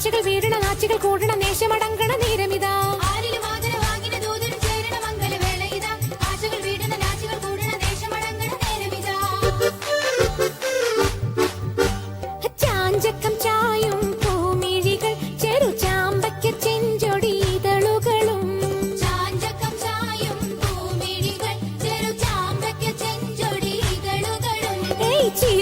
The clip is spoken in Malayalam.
ആശകൾ വീഴണം ആശകൾ കൂടണ നേശമടങ്ങണ നീരമിത. ചാഞ്ചക്കം ചായും ചെറു ഇതളുകളും. ചായും ചെറു ഇതളുകളും.